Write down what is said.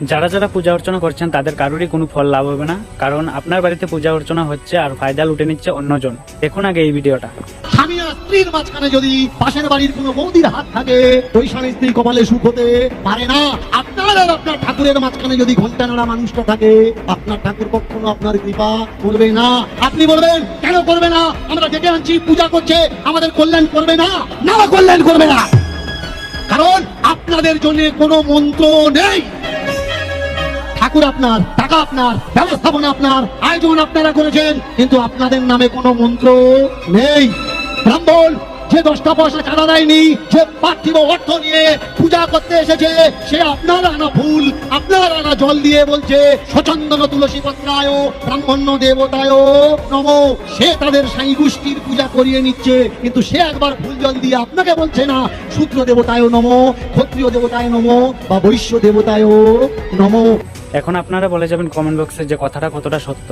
যারা যারা পূজা অর্চনা করছেন, তাদের কারোরই কোনো ফল লাভ হবে না। কারণ আপনার বাড়িতে পূজা অর্চনা হচ্ছে আর ফায়দা লুটে নিচ্ছে অন্যজন। দেখুন আগে এই ভিডিওটা। স্বামী আর স্ত্রীর মাঝখানে যদি পাশের বাড়ির কোনো বৌদির হাত থাকে ওই স্বামী স্ত্রী কপালে সুখ হতে পারে না। আপনার আর আপনার ঠাকুরের মাঝখানে যদি ঘণ্টা নাড়া মানুষটা থাকে, আপনার ঠাকুর কখনো আপনার কৃপা করবে না। আপনি বলবেন, কেন করবে না? আমরা ডেকে আনছি, পূজা করছে, আমাদের কল্যাণ করবে না? না, কল্যাণ করবে না। কারণ আপনাদের জন্য কোনো মন্ত্র নেই। ঠাকুর আপনার, টাকা আপনার, ব্যবস্থাপনা আপনার, আয়োজন আপনারা করেছেন, কিন্তু আপনাদের নামে কোনো মন্ত্র নেই। ব্রাহ্মণ, যে দশটা পয়সা চাঁদা দেয়নি, যে পার্থিব অর্থ নিয়ে পূজা করতে এসেছে, সে আপনার আনা ফুল, আপনার আনা জল দিয়ে বলছে সচন্দন তুলসী পত্রায়, ব্রাহ্মণ্য দেবতায়, নম। সে তাদের সাই গোষ্ঠীর পূজা করিয়ে নিচ্ছে, কিন্তু সে একবার ফুল জল দিয়ে আপনাকে বলছে না, শূদ্র দেবতায় নম, ক্ষত্রিয় দেবতায় নম, বা বৈশ্য দেবতায় নম। এখন আপনারা বলে যাবেন কমেন্ট বক্সে যে কথাটা কতটা সত্য।